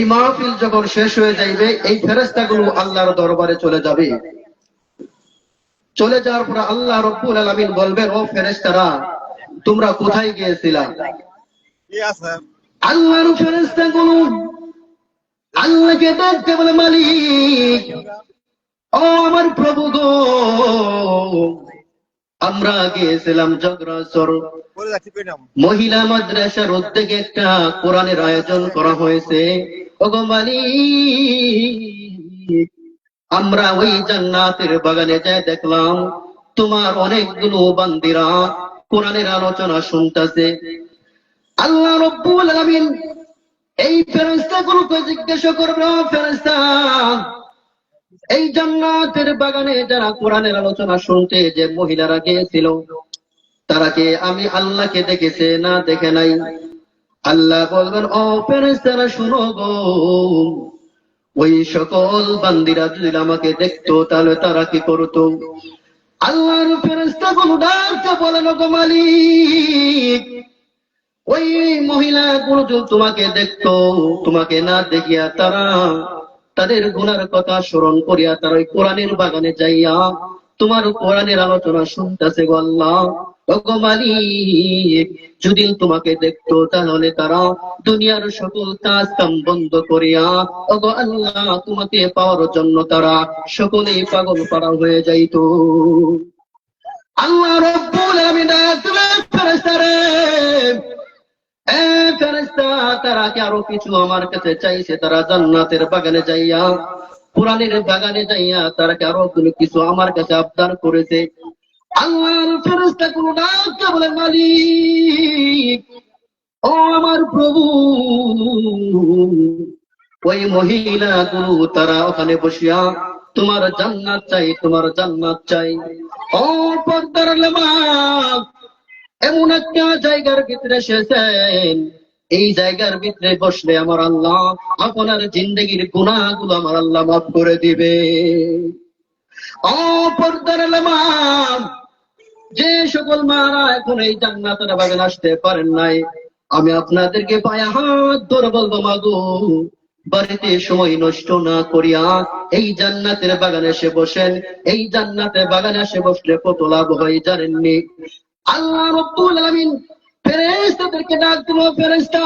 এই মাহফিল যখন শেষ হয়ে যাইবে এই ফেরেস্তাগুলো আল্লাহর দরবারে চলে যাবে। চলে যাওয়ার পর আল্লাহ রব্বুল আলামিন বলবেন ও ফেরেস্তারা তোমরা কোথায় গিয়েছিলা? আল্লাহর ফেরেস্তাগুলো আল্লাহকে ডাকতে বলে মালিক ও আমার প্রভু গো আমরা গিয়েছিলাম জগরাসর। মহিলা মাদ্রাসার উদ্যোগে একটা কোরআনের আয়োজন করা হয়েছে। আমরা ওই জান্নাতের বাগানে যাই দেখলাম তোমার অনেকগুলো বান্দিরা কোরআনের আলোচনা শুনতেছে। আল্লাহ রব্বুল আলামিন এই ফেরেশতা গুলোকে জিজ্ঞাসা করবে, ও ফেরেশতা, এই জান্নাতের বাগানে যারা কোরআনের আলোচনা শুনতে যে মহিলারা গিয়েছিল, তারা কে আমি আল্লাহকে দেখেছে না দেখে নাই? আল্লাহ বলবেন, ও ফেরেশতারা, শুনো গো। ওই সকল বান্দিরা যদি আমাকে দেখতো, তাহলে তারা কি করতো? আল্লাহর ফেরেশতা গুলো ডাকতে বলেন গো মালিক, ওই মহিলা গুলো যদি তোমাকে দেখতো, তোমাকে না দেখিয়া তারা তাদের গুনার কথা স্মরণ করিয়া তারা ওই কোরআনের বাগানে যাইয়া তোমার কোরআনের আলোচনা শুনতেছে গো আল্লাহ। মালিক, যদি তোমাকে দেখতো তাহলে তারা দুনিয়ার সকল কাজ কাম বন্ধ করিয়া, ওগো আল্লাহ, তোমাকে পাওয়ার জন্য তারা সকলেই পাগল পাড়া হয়ে যাইতো। আল্লাহ রব্বুল তারা কি আরও কিছু আমার কাছে চাইছে? তারা জান্নাতের বাগানে যাইয়া কোরআনের বাগানে যাইয়া তারা কি আরও কিছু আমার কাছে আবদার করেছে? আল্লাহর ফেরেশতা কোন ডাকতে বলে মালিক। ও আমার প্রভু, ওই মহিলা গুরু তারা ওখানে বসিয়া তোমার জান্নাত চাই, তোমার জান্নাত চাই। ও পর্দার লেবাস এমন একটা জায়গার ভিতরে এসেছেন। এই জায়গার ভিতরে বসলে আমার আল্লাহ আপনার জিন্দগির গুণাগুলো আমার আল্লাহ মাফ করে দিবে। ও পর্দার লেবাস যে সকল মারা এখন এই জান্নাতের বাগান আসতে পারেন নাই, আমি আপনাদেরকে পায়ে হাত ধরে বলব, মাগো, বাড়িতে সময় নষ্ট না করিয়া এই জান্নাতের বাগানে এসে বসেন। এই জান্নাতের বাগানে এসে বসলে কত লাভ হয় জানেননি আল্লাহ রব্বুল আলামিন ফেরেশতাদেরকে ডাক দিল, ফেরেশতা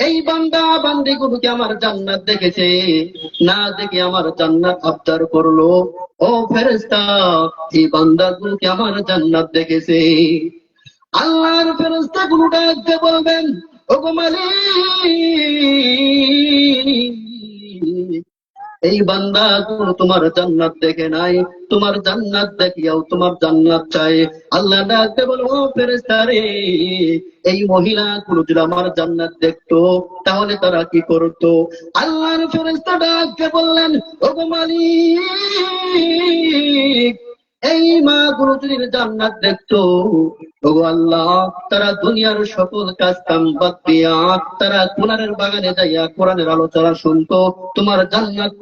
এই বান্দা বান্দি গুলোকে আমার জান্নাত দেখেছে। না দেখে আমার জান্নাত আবদার করল। ও ফেরেস্তা এই বান্দা গুলোকে আমার জান্নাত দেখেছে। আল্লাহর ফেরস্তা গুলো ডাকতে বলবেন ও গো মালিক এই বান্দা তোমার জান্নাত দেখে নাই। তোমার জান্নাত দেখিয়াও তোমার জান্নাত চাই। আল্লাহ ডাকতে বলো, ও ফেরেশতারে এই মহিলা গুলো যদি আমার জান্নাত দেখতো, তাহলে তারা কি করতো? আল্লাহর ফেরেস্তা ডাকতে বললেন ও মালিক এই মা গুলো যদি জান্নাত দেখতো। ওগো আল্লাহ, তারা দুনিয়ার সকল কাজ কাম বাদ দিয়া, তারা কোরআনের বাগানে যাইয়া কোরআনের আলোচনা শুনতো। তোমার জান্নাত